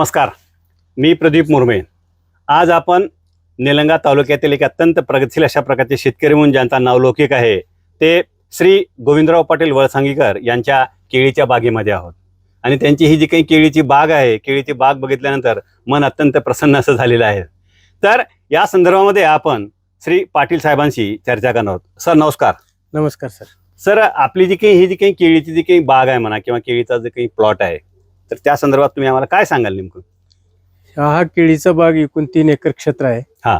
नमस्कार मी प्रदीप मुर्मे. आज आपण निलंगा तालुक्यातील एक अत्यंत प्रगतशील अशा प्रकारचे शेतकरी म्हणून ज्यांचा नावलौकिक आहे ते श्री गोविंदराव पाटील वळसांगीकर यांच्या केळीच्या बागेमध्ये आहोत. आणि त्यांची ही जी काही केळीची बाग आहे केळीची बाग बघितल्यानंतर मन अत्यंत प्रसन्न असं झालेलं आहे. तर या संदर्भामध्ये आपण श्री पाटील साहेबांशी चर्चा करणार आहोत. सर नमस्कार. नमस्कार सर. सर आपली जी काही ही जी काही केळीची जी काही बाग आहे म्हणा किंवा केळीचा जो काही प्लॉट आहे तर त्या संदर्भात तुम्ही आम्हाला काय सांगाल नेमकं हा केळीचा बाग एकूण तीन एकर क्षेत्र आहे हा.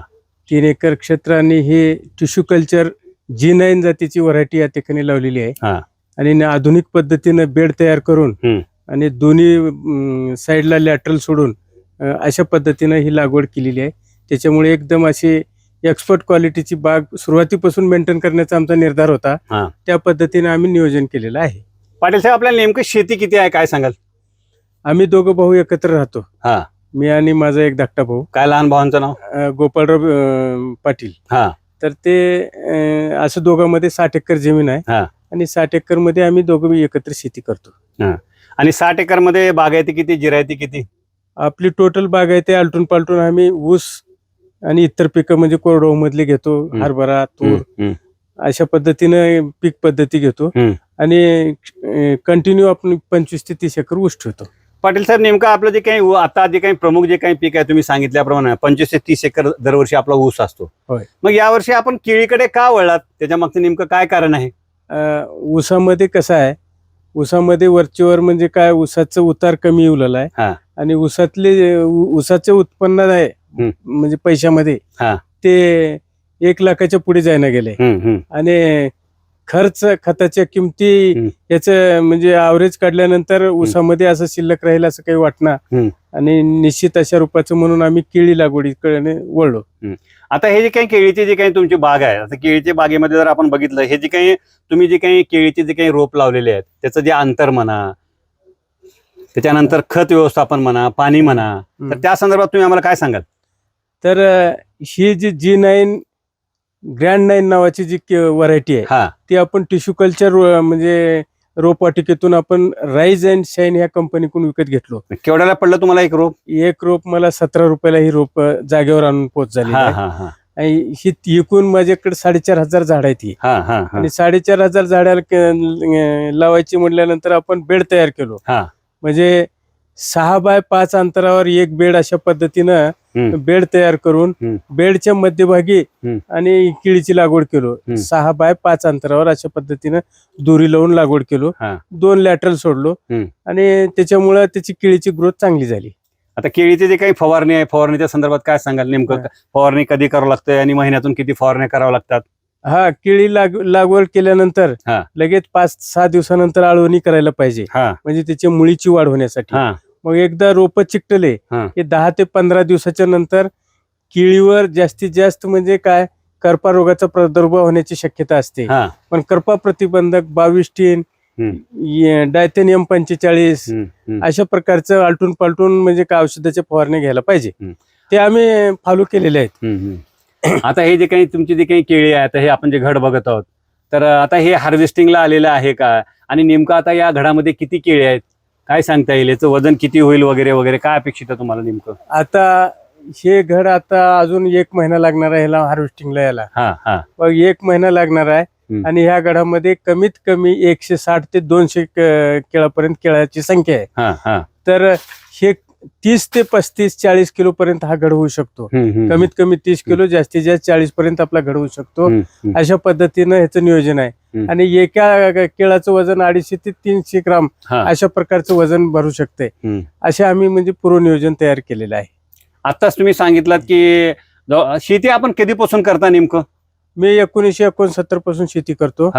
तीन एकर क्षेत्र आणि हे टिश्यू कल्चर जी नाईन जातीची व्हरायटी या ठिकाणी लावलेली आहे हा. आणि आधुनिक पद्धतीनं बेड तयार करून हम्म. आणि दोन्ही साईडला लॅटरल सोडून अं, अशा पद्धतीनं ही लागवड केलेली आहे त्याच्यामुळे एकदम अशी एक्सपर्ट क्वालिटीची बाग सुरुवातीपासून मेंटेन करण्याचा आमचा निर्धार होता हा. त्या पद्धतीने आम्ही नियोजन केलेलं आहे पाटील साहेब आपल्याला नेमकं शेती किती आहे काय सांगाल आम्ही दोघं भाऊ एकत्र राहतो हा. मी आणि माझा एक धाकटा भाऊ काय लहान भावांचं नाव अ, गोपाळराव अ, पाटील हा. तर ते अ, असं दोघांमध्ये साठ एकर जमीन आहे हा. आणि साठ एकरमध्ये आम्ही दोघं बी एकत्र शेती करतो आणि साठ एकरमध्ये बागायती किती जिरायती किती आपली टोटल बाग आहे ते आलटून पालटून आम्ही ऊस आणि इतर पिकं म्हणजे कोरडवाहू मधले घेतो. हरभरा तूर हम्म. अशा पद्धतीनं पीक पद्धती घेतो हम्म. आणि कंटिन्यू आपण पंचवीस ते तीस एकर ऊस ठेवतो पाटील साहेब नेमकं आपलं जे काही आता जे काही प्रमुख जे काही पीक आहे तुम्ही सांगितल्याप्रमाणे पंचवीस ते तीस एकर दरवर्षी आपला ऊस असतो होय. मग यावर्षी आपण केळीकडे का वळलात त्याच्या मागचं नेमकं काय कारण आहे अ, ऊसामध्ये कसं आहे ऊसामध्ये वरचेवर म्हणजे काय ऊसाचं उतार कमी हा. आहे आणि ऊसातले ऊ- ऊसाचे उत्पन्न आहे. म्हणजे पैशामध्ये हा. ते एक लाखाच्या पुढे जायला गेले हम्म, हम्म. आणि खर्च खताच्या किमती. याचं म्हणजे ॲव्हरेज काढल्यानंतर ऊसामध्ये असं शिल्लक राहील असं काही वाटणार. आणि निश्चित अशा रूपाचं म्हणून आम्ही केळी लागवडीकडे वळलो. आता हे जे काही केळीची जी काही तुमची बाग आहे आता केळीच्या बागेमध्ये जर आपण बघितलं हे जे काही तुम्ही जे काही केळीचे जे काही रोप लावलेले आहेत त्याचं जे अंतर म्हणा त्याच्यानंतर खत व्यवस्थापन म्हणा पाणी म्हणा तर त्या संदर्भात तुम्ही आम्हाला काय सांगाल? तर ही जी जी नाईन ग्रँड नाईन नावाची जी व्हरायटी आहे हा. ती आपण टिश्यू कल्चर म्हणजे रोपवाटिकेतून आपण राईज अँड शाईन ह्या कंपनीकडून विकत घेतलो. केवढ्याला पडलं तुम्हाला एक रोप? एक रोप मला सतरा रुपयाला ही रोप जागेवर आणून पोच झाली हा हा हा. आणि ही एकूण माझ्याकडे साडेचार हजार झाड आहेत ही. हा हा हा. आणि साडेचार हजार झाडाला क- अ, लावायची म्हटल्यानंतर आपण बेड तयार केलो. हा. म्हणजे सहा बाय पाच अंतरावर एक बेड अशा पद्धतीनं. बेड तयार करून. बेडच्या मध्यभागी. आणि केळीची लागवड केलो. सहा बाय पाच अंतरावर अशा पद्धतीनं दोरी लावून लागवड केलो. दोन लॅटरल सोडलो. आणि त्याच्यामुळं त्याची केळीची ग्रोथ चांगली झाली आता केळीचे जे काही फवारणी आहे फवारणीच्या संदर्भात काय सांगाल नेमकं. फवारणी कधी करावं लागतंय आणि महिन्यातून किती फवारण्या कराव्या लागतात हा केळी लाग लागवड केल्यानंतर. लगेच पाच सहा दिवसानंतर आळवणी करायला पाहिजे म्हणजे त्याची मुळीची वाढ होण्यासाठी मग एकदा रोप चिकटले हा. की दहा ते पंधरा दिवसाच्या नंतर केळीवर जास्तीत जास्त म्हणजे काय करपा रोगाचा प्रादुर्भाव होण्याची शक्यता असते हा पण करपा प्रतिबंधक बावीस टीन हम्म. डायथेनियम पंचेचाळीस हम्म, हम्म. अशा प्रकारचं आलटून पालटून म्हणजे काय औषधाच्या फवारण्या घ्यायला पाहिजे हम्म. ते आम्ही फॉलो केलेले आहेत हम्म, हम्म. आता हे जे काही तुमची जे काही केळी आहे आता हे आपण जे घड बघत आहोत तर आता हे हार्वेस्टिंगला आलेलं आहे का आणि नेमकं आता या घडामध्ये किती केळी आहेत काय सांगता येईल? याचं वजन किती होईल वगैरे वगैरे काय अपेक्षित आहे तुम्हाला नेमकं? आता हे घड आता अजून एक महिना लागणार आहे ह्याला हार्वेस्टिंगला यायला. हा हा. मग एक महिना लागणार आहे हम्म. आणि ह्या गडामध्ये कमीत कमी एकशे साठ ते दोनशे क- केळापर्यंत केळाची संख्या आहे. हा हा. तर हे तीस ते पस्तीस चाळीस किलो पर्यंत हा घड होऊ शकतो. कमीत कमी तीस किलो जास्तीत जास्त चाळीस पर्यंत आपला घड होऊ शकतो. अशा पद्धतीनं ह्याचं नियोजन आहे. आणि एका केळाचं वजन अडीचशे ते तीनशे ग्राम. अशा प्रकारचं वजन भरू शकते. असे आम्ही म्हणजे पूर्वनियोजन तयार केलेलं आहे आत्ताच तुम्ही सांगितलं की शेती आपण कधीपासून करता नेमकं मी एकोणीसशे एकोणसत्तरपासून शेती करतो.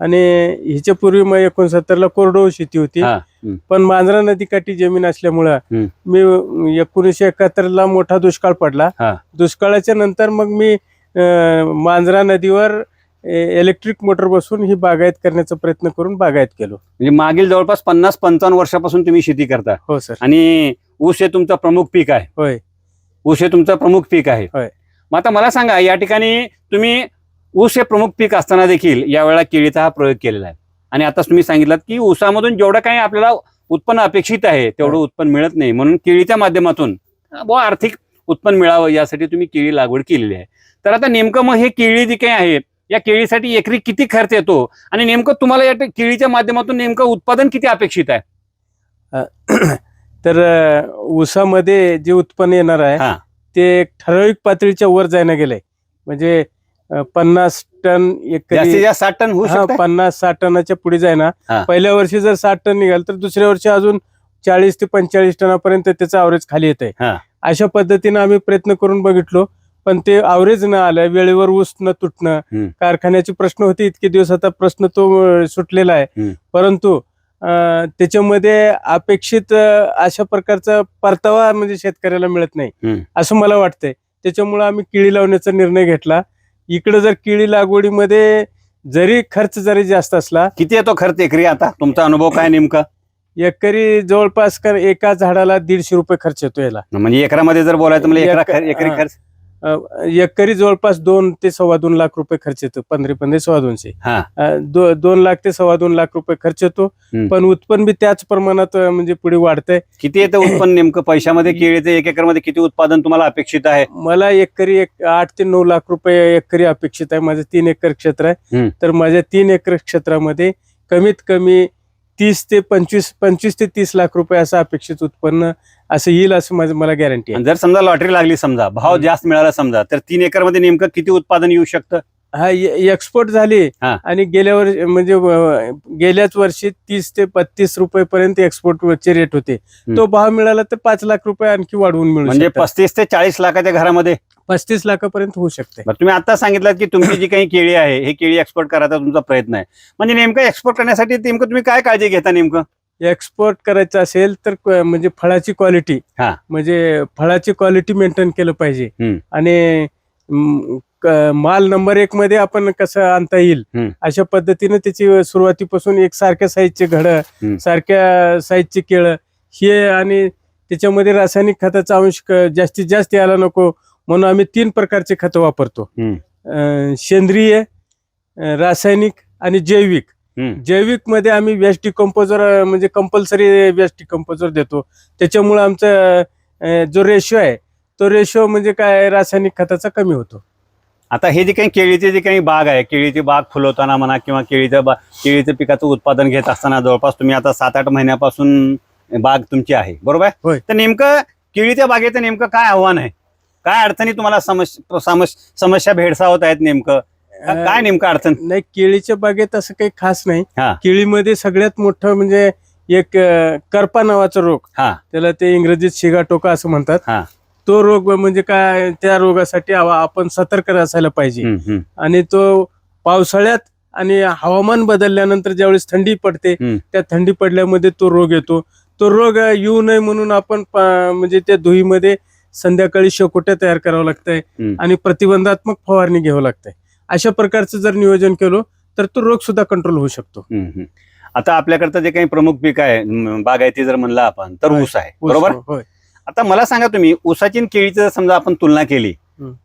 आणि ह्याच्या पूर्वी मग एकोणसत्तरला कोरडवाहू शेती होती. पण मांजरा नदीकाठी जमीन असल्यामुळं. मी एकोणीसशे एकाहत्तरला मोठा दुष्काळ पडला. दुष्काळाच्या नंतर मग मी मांजरा नदीवर इलेक्ट्रिक मोटर बसून ही बागायत करण्याचा प्रयत्न करून बागायत केलो म्हणजे मागील जवळपास पन्नास पंचावन्न वर्षापासून तुम्ही शेती करता हो सर आणि ऊस हे तुमचं प्रमुख पीक आहे होय ऊस हे तुमचं प्रमुख पीक आहे होय. मग आता मला सांगा या ठिकाणी तुम्ही ऊस हे प्रमुख पीक असताना देखील यावेळेला केळीचा हा प्रयोग केलेला आहे. आणि आताच तुम्ही सांगितलं की ऊसामधून जेवढं काही आपल्याला उत्पन्न अपेक्षित आहे तेवढं उत्पन्न मिळत नाही. म्हणून केळीच्या माध्यमातून बुवा आर्थिक उत्पन्न मिळावं यासाठी तुम्ही केळी लागवड केलेली आहे. तर आता नेमकं मग हे केळी जी काही आहे या केळीसाठी एकरी किती खर्च येतो? आणि नेमकं तुम्हाला या केळीच्या माध्यमातून नेमकं उत्पादन किती अपेक्षित आहे? तर ऊसामध्ये जे उत्पन्न येणार आहे हा. ते ठराविक पातळीच्या वर जायला गेलंय. म्हणजे पन्नास टन जास्तीत जास्त साठ टन होऊ शकतं पन्नास साठ टनाच्या पुढे जायना हा. पहिल्या वर्षी जर साठ टन निघाल तर दुसऱ्या वर्षी अजून चाळीस ते पंचेचाळीस टनापर्यंत त्याचं अवरेज खाली येत आहे हा. अशा पद्धतीने आम्ही प्रयत्न करून बघितलो पण ते अवरेज न आलं वेळेवर ऊस न तुटणं. कारखान्याचे प्रश्न होते इतके दिवस आता प्रश्न तो अ, सुटलेला आहे. परंतु अ, त्याच्यामध्ये अपेक्षित अ, अशा प्रकारचा परतावा म्हणजे शेतकऱ्याला मिळत नाही. असं मला वाटतंय त्याच्यामुळे आम्ही केळी लावण्याचा निर्णय घेतला इकडे जर केळी लागवडीमध्ये जरी खर्च जरी जास्त असला किती येतो खर्च एकरी आता? तुमचा अनुभव काय नेमका? एकरी जवळपास कर एका झाडाला दीडशे रुपये खर्च येतो याला. म्हणजे एकरामध्ये जर बोलायचं म्हणजे एकरा एक- खर्च- एकरी. खर्च अ, एकरी जवळपास दोन ते सव्वा दोन लाख रुपये खर्च येतो. पंधरा पंधरा सव्वा दोनशे. हा. दो- दोन लाख ते सव्वा दोन लाख रुपये खर्च येतो. पण उत्पन्न बी त्याच प्रमाणात म्हणजे पुढे वाढतंय. किती येतं उत्पन्न नेमकं? पैशामध्ये केळीचं एक एकरमध्ये किती उत्पादन तुम्हाला अपेक्षित आहे? मला एकरी एक आठ ते नऊ लाख रुपये एकरी अपेक्षित आहे. माझं तीन एकर क्षेत्र आहे. तर माझ्या तीन एकर क्षेत्रामध्ये कमीत कमी तीस ते पंचवीस पंचवीस ते तीस लाख रुपये असं अपेक्षित उत्पन्न असं येईल असं माझं मला गॅरंटी आहे आणि जर समजा लॉटरी लागली समजा भाव. जास्त मिळाला समजा तर तीन एकरमध्ये नेमकं किती उत्पादन येऊ शकतं हा एक्सपोर्ट झाली हा. आणि गेल्या वर्षी म्हणजे अ, गेल्याच वर्षी तीस ते बत्तीस रुपये पर्यंत एक्सपोर्टचे रेट होते तो भाव मिळाला तर पाच लाख रुपये आणखी वाढवून मिळू म्हणजे शकतात. पस्तीस ते चाळीस लाखाच्या घरामध्ये पस्तीस लाखापर्यंत होऊ शकते बरं, तुम्ही आता सांगितलं की तुमची जी काही केळी आहे हे केळी एक्सपोर्ट करायचा तुमचा प्रयत्न आहे म्हणजे नेमकं एक्सपोर्ट करण्यासाठी नेमकं तुम्ही काय काळजी घेता नेमकं एक्सपोर्ट करायचं असेल तर क- म्हणजे फळाची क्वालिटी हा. म्हणजे फळाची क्वालिटी मेंटेन केलं पाहिजे हम्म. आणि म, क- माल नंबर एक मध्ये आपण कसं आणता येईल हम्म. अशा पद्धतीने त्याची सुरुवातीपासून एक सारख्या साईजचे घड हम्म. सारख्या साईजचे केळं हे आणि त्याच्यामध्ये रासायनिक खताचा अंश क- जास्तीत जास्त यायला नको म्हणून आम्ही तीन प्रकारचे खतं वापरतो हम्म. अं, सेंद्रिय अं, रासायनिक आणि जैविक हम्म. जैविकमध्ये आम्ही वेस्ट डिकम्पोजर म्हणजे कंपल्सरी वेस्ट डिकम्पोजर देतो त्याच्यामुळे आमचा अं, जो रेशो आहे तो रेशो म्हणजे काय रासायनिक खताचा कमी होतो आता हे जे काही केळीचे जे काही बाग आहे केळीची बाग फुलवताना म्हणा किंवा केळीचं बा केळीचं पिकाचं उत्पादन घेत असताना जवळपास तुम्ही आता सात आठ महिन्यापासून बाग तुमची आहे बरोबर? आहे? तर नेमकं केळीच्या बागेचं नेमकं काय आव्हान आहे? काय अडचणी तुम्हाला समस्या समस- समस्या भेडसावत आहेत नेमकं? काय नेमकं अडचण? नाही केळीच्या बागेत असं काही खास नाही. हा. केळीमध्ये सगळ्यात मोठं म्हणजे एक करपा नावाचा रोग. हा. त्याला ते इंग्रजीत शिगाटोका असं म्हणतात. हा. तो रोग म्हणजे काय त्या रोगासाठी आपण सतर्क असायला पाहिजे आणि तो पावसाळ्यात आणि हवामान बदलल्यानंतर ज्यावेळेस थंडी पडते. त्या थंडी पडल्यामध्ये तो रोग येतो तो रोग येऊ नये म्हणून आपण म्हणजे त्या धुईमध्ये संध्याकाळी शेकोट्या तयार करावं लागतंय. आणि प्रतिबंधात्मक फवारणी घ्यावं लागतंय अशा प्रकारचं जर नियोजन केलं तर तो रोग सुद्धा कंट्रोल होऊ शकतो. आता आपल्याकडचं जे काही प्रमुख पीक आहे बागायती जर म्हणलं आपण तर. ऊस आहे बरोबर आता मला सांगा तुम्ही ऊसाची केळीची जर समजा आपण तुलना केली.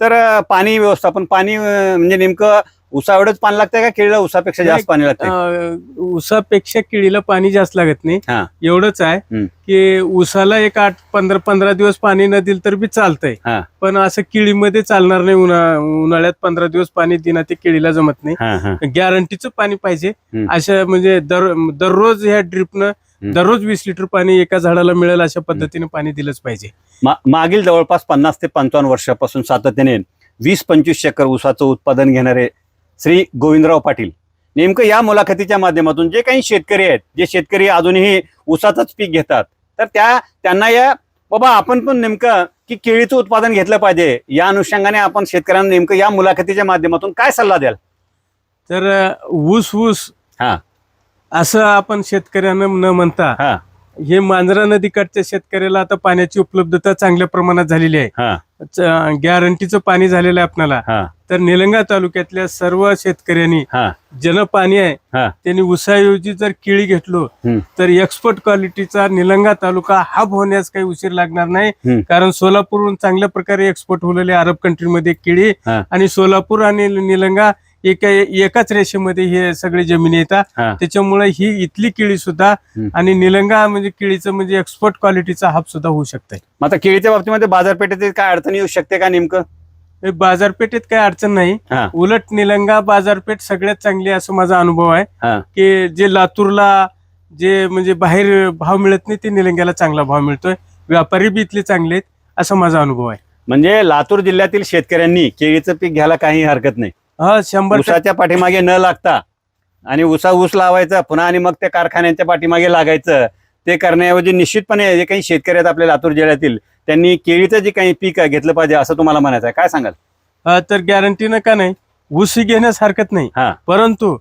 तर पाणी व्यवस्थापन पाणी म्हणजे नेमकं ऊसा एवढंच पाणी लागतंय का केळीला ऊसापेक्षा जास्त पाणी लागतंय अ, ऊसापेक्षा केळीला पाणी जास्त लागत नाही. एवढंच आहे. की ऊसाला एक आठ पंधरा पंधरा दिवस पाणी न दिलं तर बी चालतंय. पण असं केळीमध्ये चालणार नाही उन्हा उन्हाळ्यात पंधरा दिवस पाणी दिना ते केळीला जमत नाही. गॅरंटीचं पाणी पाहिजे. अशा म्हणजे दर दररोज ह्या ड्रिपनं दररोज वीस लिटर पाणी एका झाडाला मिळेल अशा पद्धतीने पाणी दिलंच पाहिजे. मा- मागील जवळपास पन्नास ते पंचावन्न वर्षापासून सातत्याने वीस पंचवीस एकर ऊसाचं उत्पादन घेणारे श्री गोविंदराव पाटील. नेमकं या मुलाखतीच्या माध्यमातून जे काही शेतकरी आहेत जे शेतकरी अजूनही ऊसाचंच पीक घेतात तर त्या त्यांना या बाबा आपण पण नेमकं की केळीचं उत्पादन घेतलं पाहिजे या अनुषंगाने आपण शेतकऱ्यांना नेमकं या मुलाखतीच्या माध्यमातून काय सल्ला द्याल? तर अ, ऊस ऊस हा. असं आपण शेतकऱ्यांना न म्हणता हा हे मांजरा नदीकाठच्या शेतकऱ्याला आता पाण्याची उपलब्धता चांगल्या प्रमाणात झालेली आहे हा च- गॅरंटीचं पाणी झालेलं आहे आपल्याला हा तर निलंगा तालुक्यातल्या सर्व शेतकऱ्यांनी हा ज्यानं पाणी आहे. त्यांनी उसाऐवजी जर केळी घेतलो हम्म. तर एक्सपोर्ट क्वालिटीचा निलंगा तालुका हब होण्यास काही उशीर लागणार नाही. कारण सोलापूरहून चांगल्या प्रकारे एक्सपोर्ट होलेले अरब कंट्रीमध्ये केळी हा. आणि सोलापूर आणि निलंगा एका एकाच रेषेमध्ये हे सगळे जमिनी येतात हा. त्याच्यामुळे ही इथली केळी सुद्धा हम्म. आणि निलंगा म्हणजे केळीचं म्हणजे एक्सपोर्ट क्वालिटीचा हाप सुद्धा होऊ शकते मग आता केळीच्या बाबतीमध्ये बाजारपेठेत काय अडचण येऊ शकते का नेमकं हे बाजारपेठेत काही अडचण नाही हा. उलट निलंगा बाजारपेठ सगळ्यात चांगली आहे असं माझा अनुभव आहे. की जे लातूरला जे म्हणजे बाहेर भाव मिळत नाही ते निलंग्याला चांगला भाव मिळतोय व्यापारी बी इथले चांगले आहेत असा माझा अनुभव आहे म्हणजे लातूर जिल्ह्यातील शेतकऱ्यांनी केळीचं पीक घ्यायला काही हरकत नाही हा शंभर ऊसाच्या पाठीमागे न लागता आणि ऊसा ऊस लावायचा पुन्हा आणि मग त्या कारखान्यांच्या पाठीमागे लागायचं ते करण्याऐवजी निश्चितपणे जे काही शेतकरी आहेत आपल्या लातूर जिल्ह्यातील त्यांनी केळीचं जे काही पीक घेतलं पाहिजे असं तुम्हाला म्हणायचं आहे. काय सांगाल? तर गॅरंटीनं का नाही ऊस ही घेण्यास हरकत नाही. हा. परंतु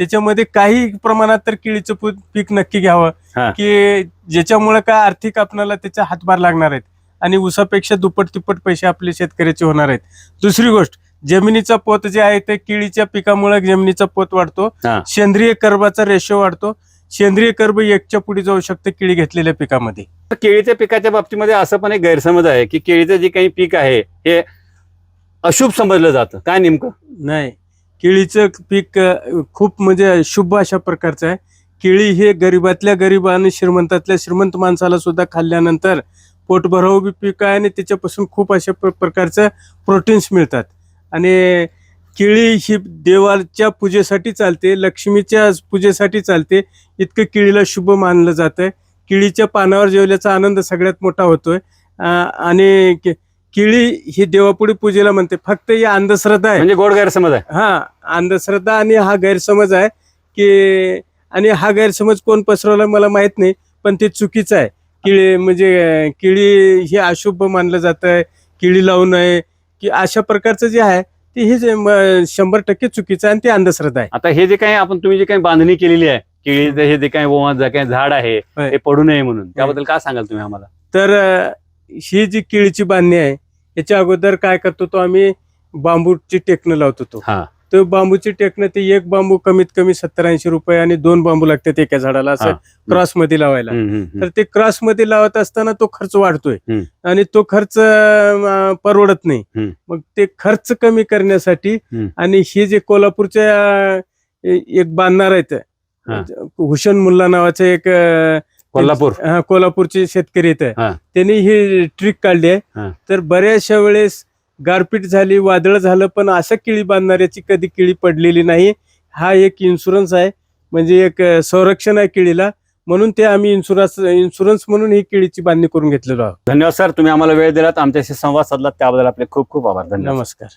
त्याच्यामध्ये काही प्रमाणात तर केळीचं पीक नक्की. घ्यावं. की ज्याच्यामुळे काय आर्थिक आपल्याला त्याचा हातभार लागणार आहेत आणि ऊसापेक्षा दुप्पट तिप्पट पैसे आपले शेतकऱ्याचे होणार आहेत. दुसरी गोष्ट जमिनीचा पोत जे आहे ते केळीच्या पिकामुळे जमिनीचा पोत वाढतो. हा. सेंद्रिय कर्बाचा रेशो वाढतो. सेंद्रिय कर्ब एकच्या पुढे जाऊ शकते केळी घेतलेल्या पिकामध्ये. तर केळीच्या पिकाच्या बाबतीमध्ये असं पण एक गैरसमज आहे की केळीचं जे काही पीक आहे हे अशुभ समजलं जातं. काय नेमकं? नाही. केळीचं पीक अ, खूप म्हणजे शुभ अशा प्रकारचं आहे. केळी हे गरिबातल्या गरीब आणि श्रीमंतातल्या श्रीमंत माणसाला सुद्धा खाल्ल्यानंतर पोट भरावं बी पीक आहे आणि त्याच्यापासून खूप अशा प्र- प्रकारचं प्रोटीन्स मिळतात. आणि केळी ही देवाच्या पूजेसाठी चालते लक्ष्मीच्या पूजेसाठी चालते. इतकं केळीला शुभ मानलं जातं केळीच्या पानावर जेवल्याचा आनंद सगळ्यात मोठा होतोय. आणि के- केळी ही देवापुढे पूजेला म्हणते. फक्त ही अंधश्रद्धा आहे. म्हणजे गोड गैरसमज आहे. हा अंधश्रद्धा आणि हा गैरसमज आहे की आणि हा गैरसमज कोण पसरवला मला माहीत नाही पण ते चुकीचं आहे. किळी म्हणजे केळी हे अशुभ मानलं जात आहे केळी लावू नये. की अशा प्रकारचं जे आहे ते हे शंभर टक्के चुकीचं आहे आणि ते अंधश्रद्धा आहे. आता हे जे काही आपण तुम्ही जे काही बांधणी केलेली आहे केळीचं हे जे काही ओवा- जे काही झाड आहे. हे पडू नये म्हणून त्याबद्दल काय सांगाल तुम्ही आम्हाला? तर ही जी केळीची बांधणी आहे याच्या अगोदर काय करतो तो आम्ही बांबूची टेकणं लावतो तो हा तो बांबूची टेकणं ते एक बांबू कमीत कमी सत्तर ऐंशी रुपये आणि दोन बांबू लागतात एका झाडाला. असं क्रॉसमध्ये लावायला. तर ते क्रॉसमध्ये लावत असताना तो खर्च वाढतोय. आणि तो खर्च परवडत नाही. मग ते खर्च कमी करण्यासाठी. आणि हे जे कोल्हापूरच्या एक बांधणार आहेत. हुशन मुल्ला नावाचे एक कोल्हापूर हा कोल्हापूरचे शेतकरी आहेत. त्यांनी ही ट्रिक काढली आहे. तर बऱ्याचशा वेळेस गारपीट झाली वादळ झालं पण अशा केळी बांधणाऱ्याची कधी केळी पडलेली नाही. हा एक इन्शुरन्स आहे. म्हणजे एक संरक्षण आहे केळीला. म्हणून ते आम्ही इन्शुरन्स इन्शुरन्स म्हणून ही केळीची बांधणी करून घेतलेलो आहोत. धन्यवाद सर. तुम्ही आम्हाला वेळ दिलात. आमच्याशी संवाद साधलात. त्याबद्दल आपले खूप खूप आभार. धन्यवाद. नमस्कार.